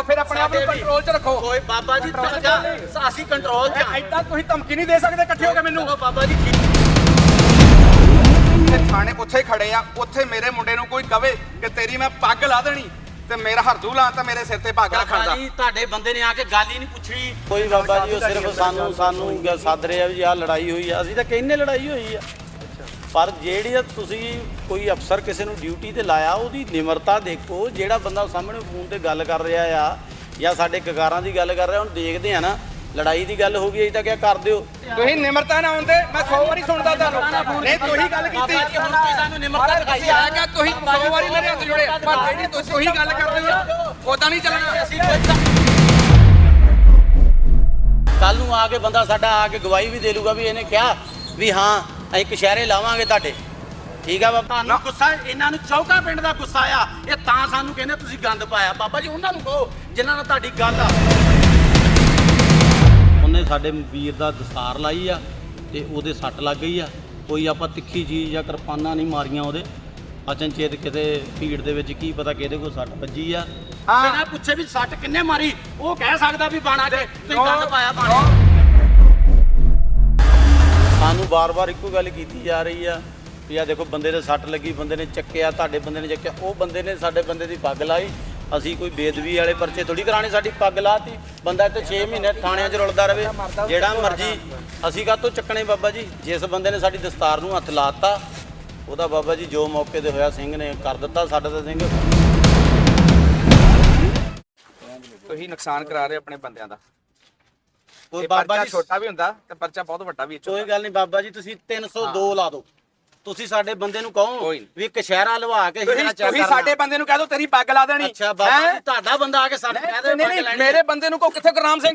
ਉਹ ਫਿਰ ਆਪਣੇ ਆਪ ਨੂੰ। ਕੰਟਰੋਲ 'ਚ ਰੱਖੋ। ਓਏ ਬਾਬਾ ਜੀ ਤਾਂ ਅਸੀਂ ਕੰਟਰੋਲ ਚ ਆਂ। ਐਦਾਂ ਤੁਸੀਂ ਧਮਕੀ ਨਹੀਂ ਦੇ ਸਕਦੇ ਇਕੱਠੇ ਹੋ ਕੇ ਮੈਨੂੰ। ਬਾਬਾ ਜੀ ਤੇ ਥਾਣੇ ਉੱਥੇ ਖੜੇ ਆ ਉੱਥੇ ਮੇਰੇ ਮੁੰਡੇ ਨੂੰ ਕੋਈ ਕਵੇ ਕਿ ਤੇਰੀ ਮੈਂ ਪੱਗ ਲਾ ਦੇਣੀ ਤੇ ਮੇਰਾ ਹਰਦੂ ਲਾਂ ਤਾਂ ਮੇਰੇ ਸਿਰ ਤੇ ਪੱਗ ਰੱਖਣ ਬਾਬਾ ਦਾ ਜੀ ਤੁਹਾਡੇ ਬੰਦੇ ਨੇ ਆ ਕੇ ਗੱਲ ਹੀ ਨਹੀਂ ਪੁੱਛਣੀ। ਕੋਈ ਬਾਬਾ ਜੀ ਉਹ ਸਿਰਫ ਸਾਨੂੰ ਸਾਨੂੰ ਸੱਦ ਰਹੇ ਆ ਵੀ ਆਹ ਲੜਾਈ ਹੋਈ ਆ। ਅਸੀਂ ਤਾਂ ਕਹਿੰਨੇ ਲੜਾਈ ਹੋਈ ਆ। ਪਰ ਜਿਹੜੀ ਤੁਸੀਂ ਕੋਈ ਅਫਸਰ ਕਿਸੇ ਨੂੰ ਡਿਊਟੀ ਤੇ ਲਾਇਆ ਉਹਦੀ ਨਿਮਰਤਾ ਦੇਖੋ ਜਿਹੜਾ ਬੰਦਾ ਸਾਹਮਣੇ ਫੋਨ ਤੇ ਗੱਲ ਕਰ ਰਿਹਾ ਆ ਜਾਂ ਸਾਡੇ ਕਕਾਰਾਂ ਦੀ ਗੱਲ ਕਰ ਰਿਹਾ ਹੁਣ ਦੇਖਦੇ ਆ ਨਾ ਲੜਾਈ ਦੀ ਗੱਲ ਹੋ ਗਈ ਅਜੇ ਤਾਂ ਕਿਆ ਕਰ ਦਿਓ। ਤੁਸੀਂ ਨਿਮਰਤਾ ਨਾ ਹੁੰਦੇ ਮੈਂ 100 ਵਾਰੀ ਸੁਣਦਾ ਤੁਹਾਨੂੰ। ਨਹੀਂ ਤੁਸੀਂ ਗੱਲ ਕੀਤੀ। ਹੁਣ ਤੁਸੀਂ ਸਾਨੂੰ ਨਿਮਰਤਾ ਦਿਖਾਈ ਆ ਗਿਆ ਤੁਸੀਂ 100 ਵਾਰੀ ਮੇਰੇ ਹੱਥ ਜੁੜੇ। ਪਰ ਜਿਹੜੀ ਤੁਸੀਂ ਉਹੀ ਗੱਲ ਕਰਦੇ ਹੋ ਉਦਾਂ ਨਹੀਂ ਚੱਲਣਾ। ਕੱਲ ਨੂੰ ਆ ਕੇ ਬੰਦਾ ਸਾਡਾ ਆ ਕੇ ਗਵਾਹੀ ਵੀ ਦੇ ਲੂਗਾ ਵੀ ਇਹਨੇ ਕਿਹਾ ਵੀ ਹਾਂ ਅਸੀਂ ਕਸ਼ਹਿਰੇ ਲਾਵਾਂਗੇ ਤੁਹਾਡੇ। ਠੀਕ ਆ ਬਾਬਾ? ਤੁਹਾਨੂੰ ਗੁੱਸਾ ਇਹਨਾਂ ਨੂੰ ਚੌਕਾ ਪਿੰਡ ਦਾ ਗੁੱਸਾ ਆ। ਇਹ ਤਾਂ ਸਾਨੂੰ ਕਹਿੰਦੇ ਤੁਸੀਂ ਗੰਦ ਪਾਇਆ। ਬਾਬਾ ਜੀ ਉਹਨਾਂ ਨੂੰ ਕਹੋ ਜਿਨ੍ਹਾਂ ਨਾਲ ਤੁਹਾਡੀ ਗੱਲ ਆ। ਉਹਨੇ ਸਾਡੇ ਵੀਰ ਦਾ ਦਸਤਾਰ ਲਾਈ ਆ ਤੇ ਉਹਦੇ ਸੱਟ ਲੱਗ ਗਈ ਆ। ਕੋਈ ਆਪਾਂ ਤਿੱਖੀ ਚੀਜ਼ ਜਾਂ ਕਿਰਪਾਨਾਂ ਨਹੀਂ ਮਾਰੀਆਂ ਉਹਦੇ। ਅਚਨਚੇਤ ਕਿਤੇ ਭੀੜ ਦੇ ਵਿੱਚ ਕੀ ਪਤਾ ਕਿਹਦੇ ਕੋਲ ਸੱਟ ਵੱਜੀ ਆ। ਬਿਨਾਂ ਪੁੱਛੇ ਵੀ ਸੱਟ ਕਿੰਨੇ ਮਾਰੀ? ਉਹ ਕਹਿ ਸਕਦਾ ਵੀ ਬਾਣਾ ਚ ਤੁਸੀਂ ਗੰਦ ਪਾਇਆ ਬਾਣਾ। ਸਾਨੂੰ ਬਾਰ-ਬਾਰ ਇੱਕੋ ਗੱਲ ਕੀਤੀ ਜਾ ਰਹੀ ਆ ਵੀ ਆ ਦੇਖੋ ਬੰਦੇ ਦੇ ਸੱਟ ਲੱਗੀ, ਬੰਦੇ ਨੇ ਚੱਕਿਆ, ਤੁਹਾਡੇ ਬੰਦੇ ਨੇ ਚੱਕਿਆ, ਉਹ ਬੰਦੇ ਨੇ ਸਾਡੇ ਬੰਦੇ ਦੀ ਪੱਗ ਲਾਈ। ਅਸੀਂ ਕੋਈ ਬੇਦਵੀ ਵਾਲੇ ਪਰਚੇ ਥੋੜੀ ਕਰਾਣੇ ਸਾਡੀ ਪੱਗ ਲਾਤੀ। ਬੰਦਾ ਇੱਥੇ 6 ਮਹੀਨੇ ਥਾਣਿਆਂ 'ਚ ਰੁਲਦਾ ਰਵੇ ਜਿਹੜਾ ਮਰਜ਼ੀ। ਅਸੀਂ ਕਾਹਤੋਂ ਚੱਕਣੇ ਬਾਬਾ ਜੀ? ਜਿਸ ਬੰਦੇ ਨੇ ਸਾਡੀ ਦਸਤਾਰ ਨੂੰ ਹੱਥ ਲਾਤਾ, ਉਹਦਾ ਬਾਬਾ ਜੀ ਜੋ ਮੌਕੇ ਤੇ ਹੋਇਆ, ਸਿੰਘ ਨੇ ਕਰ ਦਿੱਤਾ, ਸਾਡਾ ਤਾਂ ਸਿੰਘ। ਤੁਸੀਂ ਨੁਕਸਾਨ ਕਰਾ ਰਹੇ ਆਪਣੇ ਬੰਦਿਆਂ ਦਾ। ਇਹ ਬਾਬਾ ਪਰਚਾ ਜੀ ਛੋਟਾ ਵੀ ਹੁੰਦਾ ਤੇ ਪਰਚਾ ਬਹੁਤ ਵੱਡਾ ਵੀ ਕੋਈ ਗੱਲ ਨਹੀਂ ਬਾਬਾ ਜੀ ਤੁਸੀਂ 302 ਲਾ ਦਿਓ ਤੁਸੀਂ ਸਾਡੇ ਬੰਦੇ ਨੂੰ ਕਹੋ ਕੋਈ ਨੀ। ਵੀ ਕਸ਼ਹਿਰਾ ਲਵਾ ਕੇ ਤੁਸੀਂ ਹੀਰਾ ਚੈੱਕ ਤੁਸੀਂ। ਸਾਡੇ ਬੰਦੇ ਨੂੰ ਕਹਿ ਦਿਓ ਤੇਰੀ ਪੱਗ ਲਾ ਦੇਣੀ ਅੱਛਾ ਬਾਬਾ ਹੈਂ? ਜੀ ਤੁਹਾਡਾ ਬੰਦਾ ਆ ਕੇ ਸਾਡੇ ਕਹਿ ਦੇ ਨਹੀਂ ਪੱਗ ਨਹੀਂ ਲੈਣੀ ਮੇਰੇ ਬੰਦੇ ਨੂੰ ਕੋ ਕਿੱਥੇ ਗੁਰਨਾਮ ਸਿੰਘ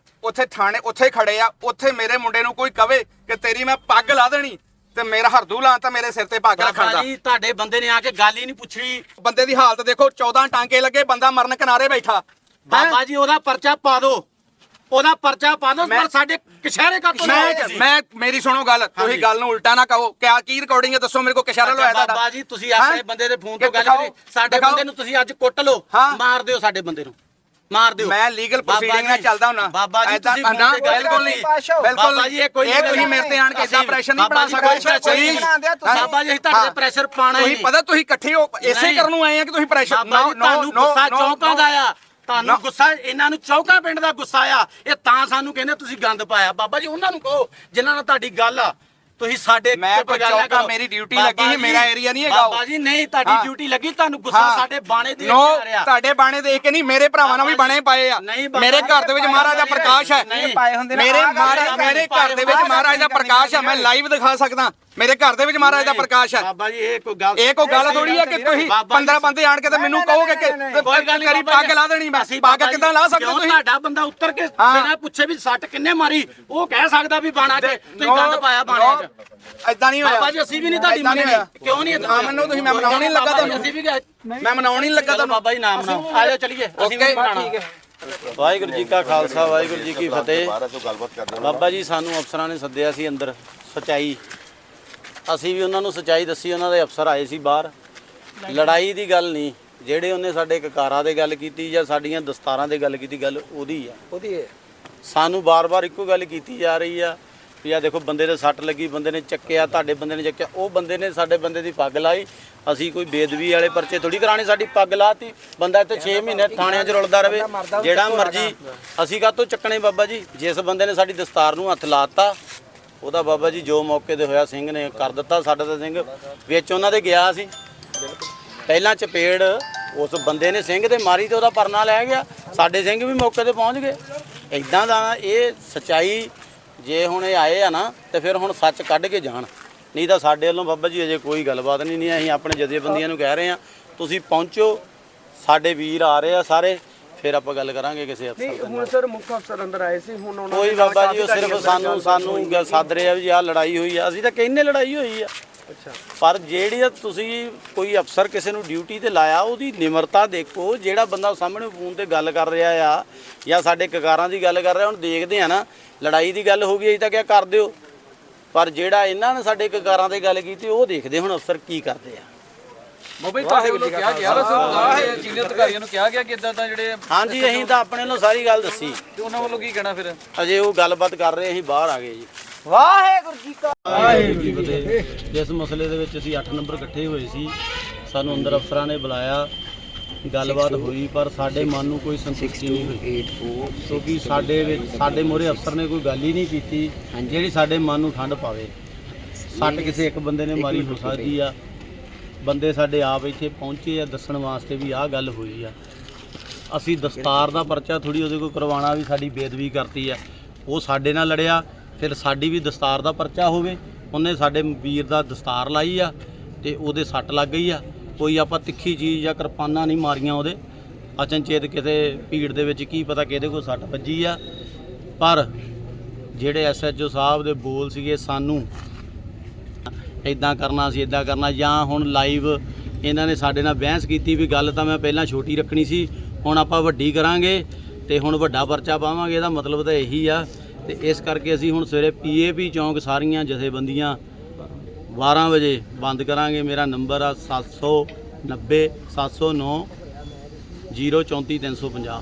ਉੱਥੇ ਥਾਣੇ ਉੱਥੇ ਖੜੇ ਆ ਉੱਥੇ ਮੇਰੇ ਮੁੰਡੇ ਨੂੰ ਕੋਈ ਕਵੇ ਕਿ ਤੇਰੀ ਮੈਂ ਪੱਗ ਲਾ ਦੇਣੀ ਤੇ ਮੇਰਾ ਹਰਦੂ ਲਾਂ ਤਾਂ ਮੇਰੇ ਸਿਰ ਤੇ ਪੱਗ ਰੱਖਣ ਬਾਬਾ ਦਾ। ਜੀ ਤੁਹਾਡੇ ਬੰਦੇ ਨੇ ਆ ਕੇ ਗੱਲ ਹੀ ਨਹੀਂ ਪੁੱਛਣੀ। ਬੰਦੇ ਦੀ ਹਾਲਤ ਦੇਖੋ 14 ਟਾਂਕੇ ਲੱਗੇ ਬੰਦਾ ਮਰਨ ਕਿਨਾਰੇ ਬੈਠਾ? ਬਾਬਾ ਜੀ ਉਹਦਾ ਪਰਚਾ ਪਾ ਦਿਓ। ਉਹਦਾ ਪਰਚਾ ਪਾ ਦਿਓ ਮੈਂ- ਪਰ ਸਾਡੇ ਕਸ਼ਹਿਰੇ ਕਾ ਤੋਂ ਮੈਂ ਮੈਂ ਮੇਰੀ ਸੁਣੋ ਗੱਲ ਤੁਸੀਂ ਗੱਲ ਨੂੰ ਉਲਟਾ ਨਾ ਕਹੋ। ਕਿਆ ਕੀ ਰਿਕਾਰਡਿੰਗ ਹੈ ਦੱਸੋ ਮੇਰੇ ਕੋ ਕਿਸ਼ਾਰਾ ਲਵਾਇਆ ਤੁਹਾਡਾ। ਬਾਬਾ ਜੀ ਤੁਸੀਂ ਆਪਣੇ? ਬੰਦੇ ਦੇ ਫੋਨ ਤੋਂ ਗੱਲ ਕਰੀ। ਸਾਡੇ। ਬੰਦੇ ਨੂੰ ਤੁਸੀਂ ਅੱਜ ਕੁੱਟ ਲਓ। ਮਾਰ ਦਿਓ ਸਾਡੇ ਬੰਦੇ ਨੂੰ। ਮਾਰ ਦਿਓ। ਮੈਂ ਲੀਗਲ ਪ੍ਰੋਸੀਡਿੰਗ ਨਾਲ ਚੱਲਦਾ ਹੁਣਾ ਬਾਬਾ ਜੀ ਤੁਸੀਂ ਨਾ ਬਿਲਕੁਲ ਨਹੀਂ। ਬਿਲਕੁਲ ਬਾਬਾ ਜੀ ਇਹ ਕੋਈ ਇਹ ਤੁਸੀਂ ਮੇਰੇ ਤੇ ਆਣ ਕੇ ਇਦਾਂ ਪ੍ਰੈਸ਼ਰ ਨਹੀਂ ਬਣਾ ਸਕਦੇ ਕੋਈ ਬਾਬਾ ਜੀ ਅਸੀਂ ਤੁਹਾਡੇ ਤੇ ਪ੍ਰੈਸ਼ਰ ਪਾਣਾ ਹੀ ਤੁਸੀਂ ਪਤਾ ਤੁਸੀਂ ਇਕੱਠੇ ਹੋ ਇਸੇ। ਕਰਨ ਨੂੰ ਆਏ ਆ ਕਿ ਤੁਸੀਂ ਪ੍ਰੈਸ਼ਰ ਜੀ ਤੁਹਾਨੂੰ ਗੁੱਸਾ ਚੌਂਕਾਂ ਦਾ ਆ। ਤੁਹਾਨੂੰ. ਗੁੱਸਾ ਇਹਨਾਂ ਨੂੰ ਚੌਂਕਾ ਪਿੰਡ ਦਾ ਗੁੱਸਾ ਆ। ਇਹ ਤਾਂ ਸਾਨੂੰ ਕਹਿੰਦੇ ਤੁਸੀਂ ਗੰਦ ਪਾਇਆ। ਬਾਬਾ ਜੀ ਉਹਨਾਂ ਨੂੰ ਕਹੋ ਜਿਨ੍ਹਾਂ ਨਾਲ ਤੁਹਾਡੀ ਗੱਲ ਆ। ਤੁਸੀਂ ਸਾਡੇ ਮੈਂ ਤੇ ਕੋਈ ਗੱਲ ਨਾ ਚੌਂਕਾ, ਕਰੋ। ਮੇਰੀ ਬਾਬਾ ਲੱਗੀ ਸੀ, ਮੇਰਾ area ਨਹੀਂ ਹੈਗਾ। ਬਾਬਾ ਜੀ ਨਹੀਂ ਤੁਹਾਡੀ। ਡਿਊਟੀ ਲੱਗੀ ਤੁਹਾਨੂੰ ਗੁੱਸਾ ਸਾਡੇ ਬਾਣੇ ਦੇ ਨੋ ਆ ਰਿਹਾ। ਤੁਹਾਡੇ ਬਾਣੇ ਦੇਖ ਕੇ ਨਹੀਂ ਮੇਰੇ ਭਰਾਵਾਂ ਨਾਲ ਵੀ ਬਾਣੇ ਪਾਏ ਆ। ਮੇਰੇ ਘਰ ਦੇ ਵਿੱਚ ਮਹਾਰਾਜ ਦਾ ਪ੍ਰਕਾਸ਼ ਹੈ। ਮੇਰੇ ਮੇਰੇ ਘਰ ਦੇ ਵਿੱਚ ਮਹਾਰਾਜ ਦਾ ਪ੍ਰਕਾਸ਼ ਹੈ ਮੈਂ ਲਾਈਵ ਦਿਖਾ ਸਕਦਾ। ਮੇਰੇ ਘਰ ਦੇ ਵਿੱਚ ਮਹਾਰਾਜ ਦਾ ਪ੍ਰਕਾਸ਼ ਹੈ। ਬਾਬਾ ਜੀ ਇਹ ਕੋਈ ਗੱਲ ਇਹ ਕੋਈ ਗੱਲ ਥੋੜੀ ਹੈ ਕਿ ਤੁਸੀਂ ਬਾਬਾ ਜੀ, 15 ਬੰਦੇ ਆਣ ਕੇ ਤੇ ਮੈਨੂੰ ਕਹੋਗੇ ਕਿ ਕੋਈ ਗੱਲ ਨਹੀਂ ਕਰੀ ਪੱਗ ਜੀ। ਲਾ ਦੇਣੀ ਮੈਂ ਬਾਬਾ ਜੀ, ਕਿੱਦਾਂ ਲਾ ਸਕਦੇ ਤੁਸੀਂ? ਤੁਹਾਡਾ ਬੰਦਾ ਉੱਤਰ ਕੇ। ਬਿਨਾਂ ਪੁੱਛੇ ਵੀ ਸੱਟ ਕਿੰਨੇ ਮਾਰੀ ਉਹ ਕਹਿ ਸਕਦਾ ਵੀ ਬਾਣਾ 'ਚ ਤੁਸੀਂ ਗੰਦ ਪਾਇਆ ਬਾਣੇ 'ਚ। ਐਦਾਂ ਨਹੀਂ ਹੋਇਆ। ਬਾਬਾ ਜੀ ਅਸੀਂ ਵੀ ਨਹੀਂ ਤੁਹਾਡੀ ਮੰਨਣੀ। ਕਿਉਂ ਨਹੀਂ ਨਾ ਮੰਨੋ ਤੁਸੀਂ ਮੈਂ ਮਨਾਉਣ ਨਹੀਂ ਲੱਗਾ ਤੁਹਾਨੂੰ। ਅਸੀਂ ਵੀ ਗਏ। ਮੈਂ ਮਨਾਉਣ ਨਹੀਂ ਲੱਗਾ ਤੁਹਾਨੂੰ। ਬਾਬਾ ਜੀ ਨਾਮ ਨਾਮ ਆ ਜਾਓ ਚਲੀਏ। ਅਸੀਂ ਵੀ ਓਕੇ ਮਨਾਉਣਾ। ਠੀਕ ਹੈ। ਵਾਹਿਗੁਰੂ ਜੀ ਕਾ ਖਾਲਸਾ ਵਾਹਿਗੁਰੂ ਜੀ ਕੀ ਫਤਿਹ। ਬਾਬਾ ਜੀ ਸਾਨੂੰ ਅਫਸਰਾਂ ਨੇ ਸੱਦਿਆ ਸੀ ਅੰਦਰ ਸਚਾਈ। ਅਸੀਂ ਵੀ ਉਹਨਾਂ ਨੂੰ ਸਚਾਈ ਦੱਸੀ ਉਹਨਾਂ ਦੇ ਅਫਸਰ ਆਏ ਸੀ ਬਾਹਰ। ਲੜਾਈ ਦੀ ਗੱਲ ਨਹੀਂ ਜਿਹੜੇ ਉਹਨੇ ਸਾਡੇ ਕਕਾਰਾਂ ਦੇ ਗੱਲ ਕੀਤੀ ਜਾਂ ਸਾਡੀਆਂ ਦਸਤਾਰਾਂ ਦੇ ਗੱਲ ਕੀਤੀ ਗੱਲ ਉਹਦੀ ਆ। ਉਹਦੀ ਹੈ ਸਾਨੂੰ ਬਾਰ-ਬਾਰ ਇੱਕੋ ਗੱਲ ਕੀਤੀ ਜਾ ਰਹੀ ਆ ਵੀ ਆ ਦੇਖੋ ਬੰਦੇ ਦੇ ਸੱਟ ਲੱਗੀ ਬੰਦੇ ਨੇ ਚੱਕਿਆ ਤੁਹਾਡੇ ਬੰਦੇ ਨੇ ਚੱਕਿਆ ਉਹ ਬੰਦੇ ਨੇ ਸਾਡੇ ਬੰਦੇ ਦੀ ਪੱਗ ਲਾਈ। ਅਸੀਂ ਕੋਈ ਬੇਦਵੀ ਵਾਲੇ ਪਰਚੇ ਥੋੜੀ ਕਰਾਣੇ ਸਾਡੀ ਪੱਗ ਲਾਤੀ। ਬੰਦਾ ਇੱਥੇ 6 ਮਹੀਨੇ ਥਾਣਿਆਂ 'ਚ ਰੁਲਦਾ ਰਵੇ ਜਿਹੜਾ ਮਰਜ਼ੀ ਅਸੀਂ ਕਾਹਤੋਂ ਚੱਕਣੇ ਬਾਬਾ ਜੀ? ਜਿਸ ਬੰਦੇ ਨੇ ਸਾਡੀ ਦਸਤਾਰ ਨੂੰ ਹੱਥ ਲਾਤਾ ਉਹਦਾ ਬਾਬਾ ਜੀ ਜੋ ਮੌਕੇ ਤੇ ਹੋਇਆ ਸਿੰਘ ਨੇ ਕਰ ਦਿੱਤਾ, ਸਾਡਾ ਤਾਂ ਸਿੰਘ, ਵਿੱਚ ਉਹਨਾਂ ਦੇ ਗਿਆ ਸੀ। ਪਹਿਲਾਂ ਚਪੇੜ ਉਸ ਬੰਦੇ ਨੇ ਸਿੰਘ ਤੇ ਮਾਰੀ ਤੇ ਉਹਦਾ ਪਰਨਾ ਲੈ ਗਿਆ, ਸਾਡੇ ਸਿੰਘ ਵੀ ਮੌਕੇ ਤੇ ਪਹੁੰਚ ਗਏ। ਇਦਾਂ ਦਾ ਇਹ ਸਚਾਈ ਜੇ ਹੁਣ ਇਹ ਆਏ ਆ ਨਾ, ਤੇ ਫਿਰ ਹੁਣ ਸੱਚ ਕੱਢ ਕੇ ਜਾਣ। ਨਹੀਂ ਤਾਂ ਸਾਡੇ ਵੱਲੋਂ ਬਾਬਾ ਜੀ ਅਜੇ ਕੋਈ ਗੱਲਬਾਤ ਨਹੀਂ ਨਹੀਂ, ਅਸੀਂ ਆਪਣੇ ਜਥੇਬੰਦੀਆਂ ਨੂੰ ਕਹਿ ਰਹੇ ਆ ਤੁਸੀਂ ਪਹੁੰਚੋ, ਸਾਡੇ ਵੀਰ ਆ ਰਹੇ ਆ ਸਾਰੇ। ਫਿਰ ਆਪਾਂ ਗੱਲ ਕਰਾਂਗੇ ਕਿਸੇ ਅਫਸਰ ਦੇ ਨਾਲ। ਹੁਣ ਸਰ ਮੁੱਖ ਅਫਸਰ ਅੰਦਰ ਆਏ ਸੀ ਹੁਣ ਉਹਨਾਂ ਕੋਈ ਬਾਬਾ ਜੀ ਉਹ ਸਿਰਫ ਸਾਨੂੰ ਸਾਨੂੰ ਗੱਲ ਸੱਦ ਰਹੇ ਵੀ ਆਹ ਲੜਾਈ ਹੋਈ ਆ ਅਸੀਂ ਤਾਂ ਕਹਿੰਨੇ ਲੜਾਈ ਹੋਈ ਆ। ਅੱਛਾ। ਪਰ ਜਿਹੜੀ ਤੁਸੀਂ ਕੋਈ ਅਫਸਰ ਕਿਸੇ ਨੂੰ ਡਿਊਟੀ ਤੇ ਲਾਇਆ ਉਹਦੀ ਨਿਮਰਤਾ ਦੇਖੋ ਜਿਹੜਾ ਬੰਦਾ ਸਾਹਮਣੇ ਫੋਨ ਤੇ ਗੱਲ ਕਰ ਰਿਹਾ ਆ ਜਾਂ ਸਾਡੇ ਕਕਾਰਾਂ ਦੀ ਗੱਲ ਕਰ ਰਿਹਾ ਹੁਣ ਦੇਖਦੇ ਆ ਨਾ ਲੜਾਈ ਦੀ ਗੱਲ ਹੋ ਗਈ ਅਸੀਂ ਤਾਂ ਕਿਹਾ ਕਰ ਦਿਓ। ਪਰ ਜਿਹੜਾ ਇਹਨਾਂ ਨੇ ਸਾਡੇ ਕਕਾਰਾਂ ਤੇ ਗੱਲ ਕੀਤੀ ਉਹ ਦੇਖਦੇ ਹੁਣ ਅਫਸਰ ਕੀ ਕਰਦੇ ਆ। ਮੋਬਾਈਲ ਤੁਹਾਡੇ ਵੱਲੋਂ ਕਿਹਾ ਗਿਆ ਵਾ ਸਰ ਸੀਨੀਅਰ ਅਧਿਕਾਰੀਆਂ ਨੂੰ ਕਿਹਾ ਗਿਆ ਕਿ ਇਦਾਂ ਤਾਂ ਜਿਹੜੇ ਹਾਂਜੀ ਅਸੀਂ ਤਾਂ ਆਪਣੇ ਵੱਲੋਂ ਸਾਰੀ ਗੱਲ ਦੱਸੀ। ਤੇ ਉਹਨਾਂ ਵੱਲੋਂ ਕੀ ਕਹਿਣਾ ਫਿਰ? ਅਜੇ ਉਹ ਗੱਲਬਾਤ ਕਰ ਰਹੇ ਅਸੀਂ ਬਾਹਰ ਆ ਗਏ ਜੀ। ਵਾਹਿਗੁਰੂ ਜੀ ਕਾ ਵਾਹਿਗੁਰੂ ਜੀ ਫਤਿਹ। ਜਿਸ ਮਸਲੇ ਦੇ ਵਿੱਚ ਅਸੀਂ 8 ਨੰਬਰ ਇਕੱਠੇ ਹੋਏ ਸੀ ਸਾਨੂੰ ਅੰਦਰ ਅਫਸਰਾਂ ਨੇ ਬੁਲਾਇਆ ਗੱਲਬਾਤ ਹੋਈ ਪਰ ਸਾਡੇ ਮਨ ਨੂੰ ਕੋਈ ਸੰਤੁਸ਼ਟੀ ਨਹੀਂ ਹੋਈ। ਕਿਉਂਕਿ ਸਾਡੇ ਵਿੱਚ ਸਾਡੇ ਮੋਰੇ ਅਫਸਰ ਨੇ ਕੋਈ ਗੱਲ ਹੀ ਨਹੀਂ ਕੀਤੀ ਜਿਹੜੀ ਸਾਡੇ ਮਨ ਨੂੰ ਠੰਡ ਪਾਵੇ। ਸੱਟ ਕਿਸੇ ਇੱਕ ਬੰਦੇ ਨੇ ਮਾਰੀ ਹੋ ਸਕਦੀ ਆ। ਬੰਦੇ ਸਾਡੇ ਆਪ ਇੱਥੇ ਪਹੁੰਚੇ ਆ, ਦੱਸਣ ਵਾਸਤੇ ਵੀ ਆਹ ਗੱਲ ਹੋਈ ਆ। ਅਸੀਂ ਦਸਤਾਰ ਦਾ ਪਰਚਾ ਥੋੜੀ ਉਹਦੇ ਕੋਲ ਕਰਵਾਉਣਾ ਵੀ ਸਾਡੀ ਬੇਦਬੀ ਕਰਤੀ ਆ। ਉਹ ਸਾਡੇ ਨਾਲ ਲੜਿਆ, ਫਿਰ ਸਾਡੀ ਵੀ ਦਸਤਾਰ ਦਾ ਪਰਚਾ ਹੋਵੇ, ਉਹਨੇ ਸਾਡੇ ਵੀਰ ਦਾ ਦਸਤਾਰ ਲਾਈ ਆ ਤੇ ਉਹਦੇ ਸੱਟ ਲੱਗ ਗਈ ਆ। ਕੋਈ ਆਪਾਂ ਤਿੱਖੀ ਚੀਜ਼ ਜਾਂ ਕਿਰਪਾਨਾਂ ਨਹੀਂ ਮਾਰੀਆਂ ਉਹਦੇ। ਅਚਨਚੇਤ ਕਿਤੇ ਭੀੜ ਦੇ ਵਿੱਚ ਕੀ ਪਤਾ ਕਿਹਦੇ ਕੋਲ ਸੱਟ ਵੱਜੀ ਆ। ਪਰ ਜਿਹੜੇ ਐਸਐਚਓ ਸਾਹਿਬ ਦੇ ਬੋਲ ਸੀਗੇ, ਸਾਨੂੰ ਇਦਾਂ ਕਰਨਾ ਸੀ ਇਦਾਂ ਕਰਨਾ, ਜਾਂ ਹੁਣ ਲਾਈਵ ਇਹਨਾਂ ਨੇ ਸਾਡੇ ਨਾਲ ਬਹਿਸ ਕੀਤੀ ਵੀ ਗੱਲ ਤਾਂ ਮੈਂ ਪਹਿਲਾਂ ਛੋਟੀ ਰੱਖਣੀ ਸੀ, ਹੁਣ ਆਪਾਂ ਵੱਡੀ ਕਰਾਂਗੇ ਤੇ ਹੁਣ ਵੱਡਾ ਪਰਚਾ ਪਾਵਾਂਗੇ, ਇਹਦਾ ਮਤਲਬ ਤਾਂ ਇਹੀ ਆ। ਤੇ ਇਸ ਕਰਕੇ ਅਸੀਂ ਹੁਣ ਸਵੇਰੇ ਪੀਏਪੀ ਚੌਂਕ ਸਾਰੀਆਂ ਜਥੇਬੰਦੀਆਂ 12 ਵਜੇ ਬੰਦ ਕਰਾਂਗੇ। ਮੇਰਾ ਨੰਬਰ ਆ 790 709 034350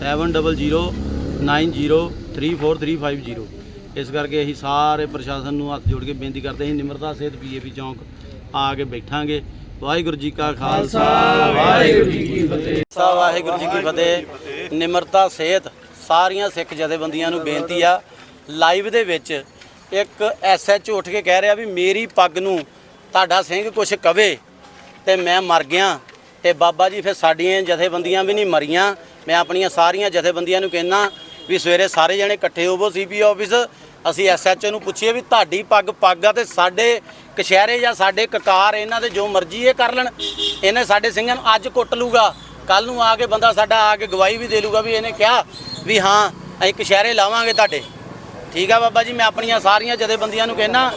7009034350 ਇਸ ਕਰਕੇ ਅਸੀਂ ਸਾਰੇ ਪ੍ਰਸ਼ਾਸਨ ਨੂੰ ਹੱਥ ਜੋੜ ਕੇ ਬੇਨਤੀ ਕਰਦੇ ਹਾਂ ਨਿਮਰਤਾ ਸਹਿਤ ਪੀਏਪੀ ਚੌਂਕ ਆ ਕੇ ਬੈਠਾਂਗੇ। ਵਾਹਿਗੁਰੂ ਜੀ ਕਾ ਖਾਲਸਾ, ਵਾਹਿਗੁਰੂ ਜੀ ਕੀ ਫਤਿਹ। ਵਾਹਿਗੁਰੂ ਜੀ ਕੀ ਫਤਿਹ। ਨਿਮਰਤਾ ਸਹਿਤ ਸਾਰੀਆਂ ਸਿੱਖ ਜਥੇਬੰਦੀਆਂ ਨੂੰ ਬੇਨਤੀ ਆ, ਲਾਈਵ ਦੇ ਵਿੱਚ ਇੱਕ ਐਸਐਚਓ ਉੱਠ ਕੇ ਕਹਿ ਰਿਹਾ ਵੀ ਮੇਰੀ ਪੱਗ ਨੂੰ ਤੁਹਾਡਾ ਸਿੰਘ ਕੁਛ ਕਵੇ ਤੇ ਮੈਂ ਮਰ ਗਿਆ ਤੇ ਬਾਬਾ ਜੀ ਫਿਰ ਸਾਡੀਆਂ ਜਥੇਬੰਦੀਆਂ ਵੀ ਨਹੀਂ ਮਰੀਆਂ। ਮੈਂ ਆਪਣੀਆਂ ਸਾਰੀਆਂ ਜਥੇਬੰਦੀਆਂ ਨੂੰ ਕਹਿਣਾ ਵੀ ਸਵੇਰੇ ਸਾਰੇ ਜਣੇ ਇਕੱਠੇ ਹੋਵੋ ਸੀਪੀ ਆਫਿਸ। ਅਸੀਂ ਐਸਐਚਓ ਨੂੰ ਪੁੱਛੀਏ ਵੀ ਤੁਹਾਡੀ ਪੱਗ ਪੱਗ ਆ ਤੇ ਸਾਡੇ ਕਸ਼ਹਿਰੇ ਜਾਂ ਸਾਡੇ ਕਕਾਰ ਇਹਨਾਂ ਦੇ ਜੋ ਮਰਜ਼ੀ ਇਹ ਕਰ ਲੈਣ। ਇਹਨੇ ਸਾਡੇ ਸਿੰਘਾਂ ਨੂੰ ਅੱਜ ਕੁੱਟ ਲੂਗਾ। ਕੱਲ ਨੂੰ ਆ ਕੇ ਬੰਦਾ ਸਾਡਾ ਆ ਕੇ ਗਵਾਹੀ ਵੀ ਦੇ ਲੂਗਾ ਵੀ ਇਹਨੇ ਕਿਹਾ ਵੀ ਹਾਂ ਅਸੀਂ ਕਸ਼ਹਿਰੇ ਲਾਵਾਂਗੇ ਤੁਹਾਡੇ। ਠੀਕ ਆ ਬਾਬਾ ਜੀ ਮੈਂ ਆਪਣੀਆਂ ਸਾਰੀਆਂ ਜਥੇਬੰਦੀਆਂ ਨੂੰ ਕਹਿਣਾ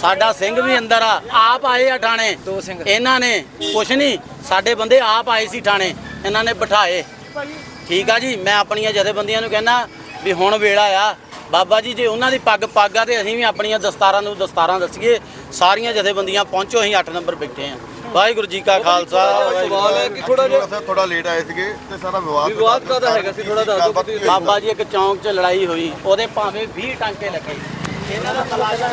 ਸਾਡਾ ਸਿੰਘ ਵੀ ਅੰਦਰ ਆ ਆਪ ਆਏ ਆ ਠਾਣੇ ਦੋ ਸਿੰਘ। ਇਹਨਾਂ ਨੇ ਕੁਛ ਨਹੀਂ ਸਾਡੇ ਬੰਦੇ ਆਪ ਆਏ ਸੀ ਠਾਣੇ ਇਹਨਾਂ ਨੇ ਬਿਠਾਏ। ਠੀਕ ਆ ਜੀ ਮੈਂ ਆਪਣੀਆਂ ਜਥੇਬੰਦੀਆਂ ਨੂੰ ਕਹਿਣਾ ਵੀ ਹੁਣ ਵੇਲਾ ਆ। ਬਾਬਾ ਜੀ ਜੇ ਉਹਨਾਂ ਦੀ ਪੱਗ ਪੱਗ ਆ ਤੇ ਅਸੀਂ ਵੀ ਆਪਣੀਆਂ ਦਸਤਾਰਾਂ ਨੂੰ ਦਸਤਾਰਾਂ ਦੱਸੀਏ ਸਾਰੀਆਂ ਜਥੇਬੰਦੀਆਂ ਪਹੁੰਚੋ ਅਸੀਂ 8 ਨੰਬਰ ਬੈਠੇ ਆ। ਵਾਹਿਗੁਰੂ ਜੀ ਕਾ ਖਾਲਸਾ। ਵਾਹਿਗੁਰੂ ਸਵਾਲ ਹੈ ਕਿ ਥੋੜਾ ਜਿਹਾ ਥੋੜਾ ਲੇਟ ਆਏ ਸੀਗੇ ਤੇ ਸਾਰਾ ਵਿਵਾਦ ਵਿਵਾਦ ਕਾਹਦਾ ਹੈਗਾ ਸੀ? ਥੋੜ੍ਹਾ ਦੱਸ ਦਿਓ? ਬਾਬਾ ਜੀ ਇੱਕ ਚੌਂਕ 'ਚ ਲੜਾਈ ਹੋਈ ਉਹਦੇ ਭਾਵੇਂ 20 ਟਾਂਕੇ ਲੱਗੇ। ਇਹਨਾਂ ਦਾ ਤਲਾਸ਼ਾ